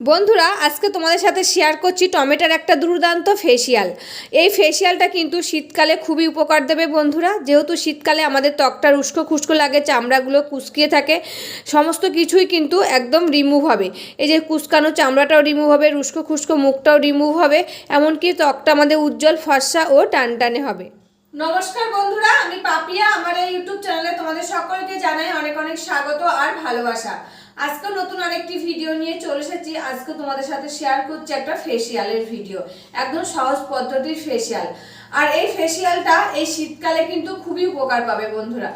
বন্ধুরা, আজকে তোমাদের সাথে শেয়ার করছি টমেটোর একটা দুর্দান্ত ফেসিয়াল এই ফেসিয়ালটা কিন্তু শীতকালে খুবই উপকার দেবে বন্ধুরা। যেহেতু শীতকালে আমাদের ত্বকটা উস্কো খুস্কো লাগে, চামড়াগুলো কুচকিয়ে থাকে, সমস্ত কিছুই কিন্তু একদম রিমুভ হবে। এই যে কুচকানো চামড়াটাও রিমুভ হবে উস্কো খুস্কো মুখটাও রিমুভ হবে, এমনকি ত্বকটা আমাদের উজ্জ্বল, ফর্সা ও টানটানে হবে। নমস্কার বন্ধুরা, আমি পাপিয়া। আমার এই ইউটিউব চ্যানেলে তোমাদের সকলকে জানাই অনেক অনেক স্বাগত আর ভালোবাসা। আজকে নতুন আরেকটি ভিডিও নিয়ে চলে এসেছি। আজকে তোমাদের সাথে শেয়ার করছি একটা ফেসিয়ালের ভিডিও একদম সহজ পদ্ধতির ফেসিয়াল আর এই ফেসিয়ালটা এই শীতকালে কিন্তু খুবই উপকার পাবে বন্ধুরা।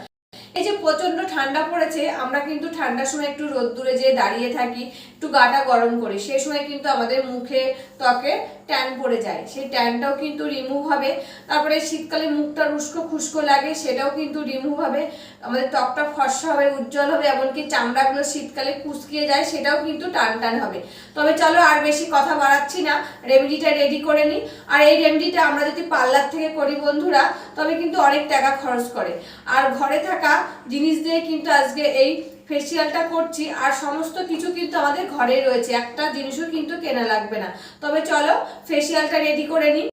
এই যে প্রচণ্ড ঠান্ডা পড়েছে, আমরা কিন্তু ঠান্ডার সময় একটু রোদ দূরে যেয়ে দাঁড়িয়ে থাকি, একটু গাটা গরম করি। সেই সময় কিন্তু আমাদের মুখে ত্বকে ট্যান পড়ে যায়। সেই ট্যানটাও কিন্তু রিমুভ হবে। তারপরে শীতকালে মুখটা উস্কো খুস্কো লাগে, সেটাও কিন্তু রিমুভ হবে। আমাদের ত্বকটা ফর্সা হবে, উজ্জ্বল হবে, এমনকি চামড়াগুলো শীতকালে কুচকিয়ে যায়, সেটাও কিন্তু টান টান হবে। তবে চলো আর বেশি কথা বাড়াচ্ছি না রেমেডিটা রেডি করে নিই। আর এই রেমেডিটা আমরা যদি পার্লার থেকে করি বন্ধুরা, তবে কিন্তু অনেক টাকা খরচ করে। আর ঘরে থাকা জিনিস দিয়ে কিন্তু আজকে এই ফেসিয়ালটা করছি, আর সমস্ত কিছু কিন্তু আমাদের ঘরেই রয়েছে। একটা জিনিসও কিন্তু কেনা লাগবে না। তবে চলো ফেসিয়ালটা রেডি করে নিই।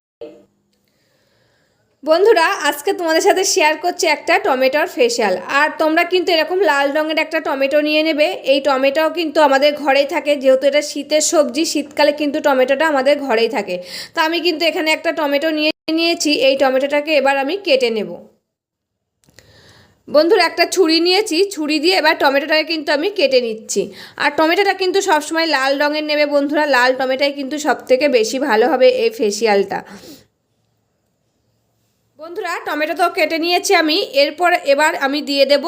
বন্ধুরা, আজকে তোমাদের সাথে শেয়ার করছি একটা টমেটোর ফেশিয়াল আর তোমরা কিন্তু এরকম লাল রঙের একটা টমেটো নিয়ে নেবে। এই টমেটোও কিন্তু আমাদের ঘরেই থাকে। যেহেতু এটা শীতের সবজি, শীতকালে কিন্তু টমেটোটা আমাদের ঘরেই থাকে। তো আমি কিন্তু এখানে একটা টমেটো নিয়ে নিয়েছি। এই টমেটোটাকে এবার আমি কেটে নেব। বন্ধুরা একটা ছুরি নিয়েছি, ছুরি দিয়ে এবার টমেটোটাকে কিন্তু আমি কেটে নিচ্ছি। আর টমেটোটা কিন্তু সবসময় লাল রঙের নেবে বন্ধুরা, লাল টমেটোই কিন্তু সবথেকে বেশি ভালো হবে এই ফেসিয়ালটা বন্ধুরা, টমেটো তো কেটে নিয়েছি আমি, এরপর এবার আমি দিয়ে দেব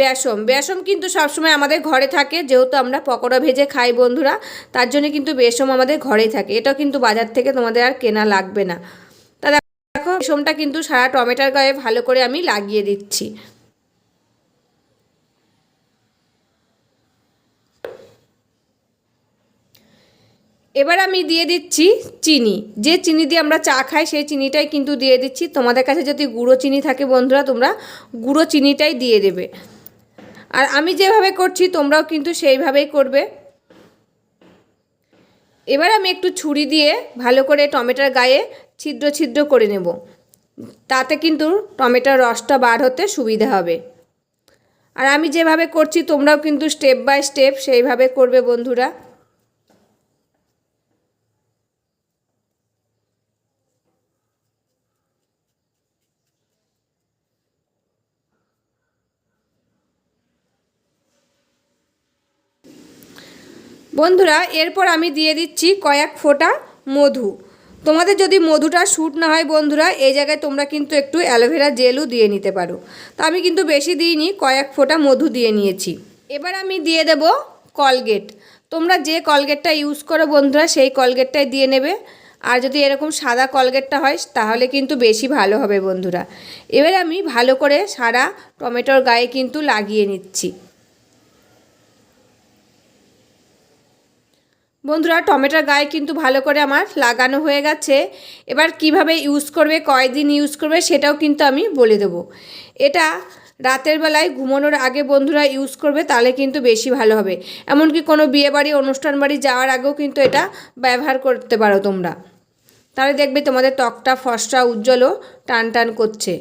বেসম বেসম কিন্তু সবসময় আমাদের ঘরে থাকে, যেহেতু আমরা পকোড়া ভেজে খাই বন্ধুরা, তার জন্য কিন্তু বেসম আমাদের ঘরেই থাকে। এটা কিন্তু বাজার থেকে তোমাদের আর কেনা লাগবে না। তা দেখো বেসমটা কিন্তু সারা টমেটোর গায়ে ভালো করে আমি লাগিয়ে দিচ্ছি। এবার আমি দিয়ে দিচ্ছি চিনি। যে চিনি দিয়ে আমরা চা খাই, সেই চিনিটাই কিন্তু দিয়ে দিচ্ছি। তোমাদের কাছে যদি গুঁড়ো চিনি থাকে বন্ধুরা, তোমরা গুঁড়ো চিনিটাই দিয়ে দেবে। আর আমি যেভাবে করছি, তোমরাও কিন্তু সেইভাবেই করবে। এবার আমি একটু ছুরি দিয়ে ভালো করে টমেটোর গায়ে ছিদ্র ছিদ্র করে নেব। তাতে কিন্তু টমেটোর রসটা বার হতে সুবিধা হবে। আর আমি যেভাবে করছি, তোমরাও কিন্তু স্টেপ বাই স্টেপ সেইভাবে করবে বন্ধুরা। বন্ধুরা, এরপর আমি দিয়ে দিচ্ছি কয়েক ফোঁটা মধু। তোমাদের যদি মধুটা শ্যুট না হয় বন্ধুরা, এই জায়গায় তোমরা কিন্তু একটু অ্যালোভেরা জেলও দিয়ে নিতে পারো। তো আমি কিন্তু বেশি দিইনি, কয়েক ফোঁটা মধু দিয়ে নিয়েছি। এবার আমি দিয়ে দেব কলগেট। তোমরা যে কলগেটটা ইউজ করো বন্ধুরা, সেই কলগেটটাই দিয়ে নেবে। আর যদি এরকম সাদা কলগেটটা হয়, তাহলে কিন্তু বেশি ভালো হবে বন্ধুরা। এবার আমি ভালো করে সারা টমেটোর গায়ে কিন্তু লাগিয়ে নিচ্ছি। বন্ধুরা, টমেটোর গায়ে কিন্তু ভালো করে আমার লাগানো হয়ে গেছে। এবার কীভাবে ইউজ করবে, কয়দিন ইউজ করবে সেটাও কিন্তু আমি বলে দেবো। এটা রাতের বেলায় ঘুমানোর আগে বন্ধুরা ইউজ করবে, তাহলে কিন্তু বেশি ভালো হবে। এমনকি কোনো বিয়েবাড়ি অনুষ্ঠান বাড়ি যাওয়ার আগেও কিন্তু এটা ব্যবহার করতে পারো তোমরা। তাহলে দেখবে তোমাদের ত্বকটা ফসটা উজ্জ্বলও টান টান করছে।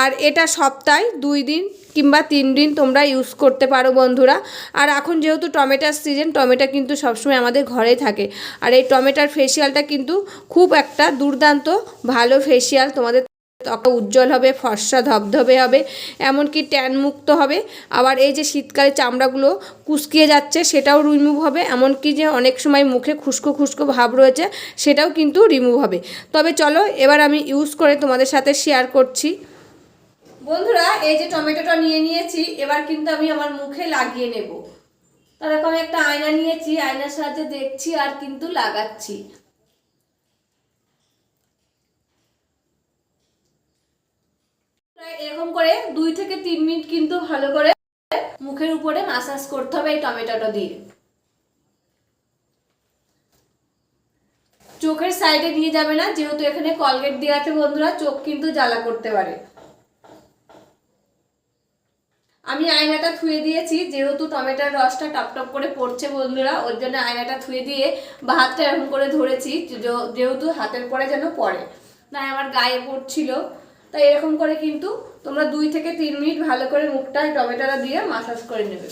আর এটা সপ্তাহে দুই দিন কিংবা তিন দিন তোমরা ইউজ করতে পারো বন্ধুরা। আর এখন যেহেতু টমেটোর সিজন টমেটো কিন্তু সবসময় আমাদের ঘরে থাকে। আর এই টমেটোর ফেসিয়ালটা কিন্তু খুব একটা দুর্দান্ত, ভালো ফেসিয়াল তোমাদের ত্বকটা উজ্জ্বল হবে, ফর্সা ধবধবে হবে, এমনকি ট্যান মুক্ত হবে। আবার এই যে শীতকালে চামড়াগুলো কুচকিয়ে যাচ্ছে, সেটাও রিমুভ হবে। এমনকি যে অনেক সময় মুখে খুস্কো খুস্কো ভাব রয়েছে, সেটাও কিন্তু রিমুভ হবে। তবে চলো, এবার আমি ইউজ করে তোমাদের সাথে শেয়ার করছি। বন্ধুরা, এই যে টমেটোটা নিয়ে নিয়েছি, এবার কিন্তু আমি আমার মুখে লাগিয়ে নেব। তার আমি একটা আয়না নিয়েছি, আয়নার সাহায্যে দেখছি আর কিন্তু লাগাচ্ছি। এরকম করে দুই থেকে তিন মিনিট কিন্তু ভালো করে মুখের উপরে মাসাজ করতে হবে এই টমেটোটা দিয়ে। চোখের সাইডে নিয়ে যাবে না, যেহেতু এখানে কলগেট দেওয়া আছে বন্ধুরা, চোখ কিন্তু জ্বালা করতে পারে। আমি আয়নাটা ধুয়ে দিয়েছি, যেহেতু টমেটোর রসটা টপ টপ করে পড়ছে বন্ধুরা, ওর জন্য আয়নাটা ধুয়ে দিয়ে বা হাতটা এরকম করে ধরেছি যেহেতু হাতের পরে যেন পড়ে। তাই আমার গায়ে পড়ছিল। তাই এরকম করে কিন্তু তোমরা দুই থেকে তিন মিনিট ভালো করে মুখটা টমেটোটা দিয়ে মাসাজ করে নেবে।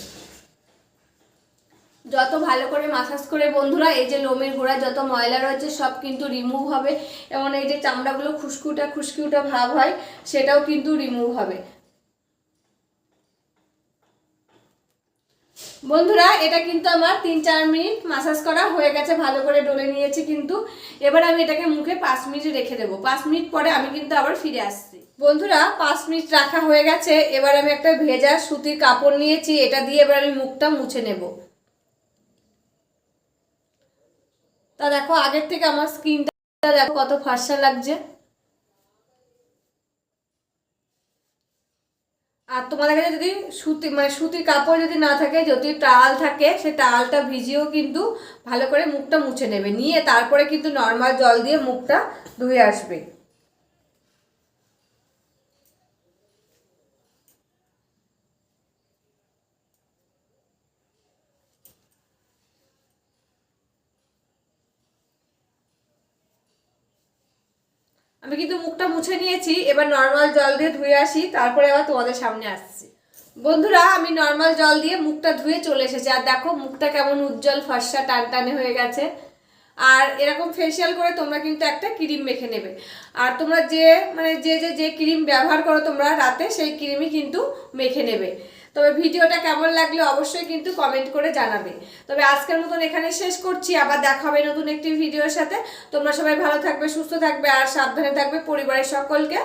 যত ভালো করে মাসাজ করে বন্ধুরা, এই যে লোমের গোড়া, যত ময়লা রয়েছে, সব কিন্তু রিমুভ হবে। এবং এই যে চামড়াগুলো খুশকুটা খুশকিউটা ভাব হয়, সেটাও কিন্তু রিমুভ হবে। বন্ধুরা, এটা কিন্তু আমার তিন চার মিনিট মাসাজ করা হয়ে গেছে, ভালো করে ডলে নিয়েছি কিন্তু। এবার আমি এটাকে মুখে পাঁচ মিনিট রেখে দেবো। পাঁচ মিনিট পরে আমি কিন্তু আবার ফিরে আসছি। বন্ধুরা, পাঁচ মিনিট রাখা হয়ে গেছে। এবার আমি একটা ভেজা সুতির কাপড় নিয়েছি। এটা দিয়ে এবার আমি মুখটা মুছে নেব। তা দেখো, আগের থেকে আমার স্কিনটা দেখো কত ফর্সা লাগছে। আর তোমাদের কাছে যদি সুতি মানে সুতির কাপড় যদি না থাকে, যদি টাল থাকে, সে টালটা ভিজিয়েও কিন্তু ভালো করে মুখটা মুছে নেবে। নিয়ে তারপরে কিন্তু নর্মাল জল দিয়ে মুখটা ধুয়ে আসবে। আমি কিন্তু মুখটা মুছে নিয়েছি, এবার নর্মাল জল দিয়ে ধুয়ে আসি, তারপরে আবার তোমাদের সামনে আসছি। বন্ধুরা, আমি নর্মাল জল দিয়ে মুখটা ধুয়ে চলে এসেছি, আর দেখো মুখটা কেমন উজ্জ্বল, ফর্সা টান টানে হয়ে গেছে। আর এরকম ফেসিয়াল করে তোমরা কিন্তু একটা ক্রিম মেখে নেবে। আর তোমরা যে মানে যে যে যে ক্রিম ব্যবহার করো তোমরা রাতে, সেই ক্রিমই কিন্তু মেখে নেবে। তবে ভিডিওটা কেমন লাগলে অবশ্যই কিন্তু কমেন্ট করে জানাবে। তবে আজকের মতন এখানে শেষ করছি, আবার দেখা হবে নতুন একটি ভিডিওর সাথে। তোমরা সবাই ভালো থাকবে, সুস্থ থাকবে, আর সাবধানে থাকবে পরিবারের সকলকে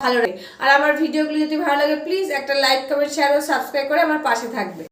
ভালো লাগে আর আমার ভিডিওগুলি যদি ভালো লাগে প্লিজ একটা লাইক কমেন্ট শেয়ার ও সাবস্ক্রাইব করে আমার পাশে থাকবে।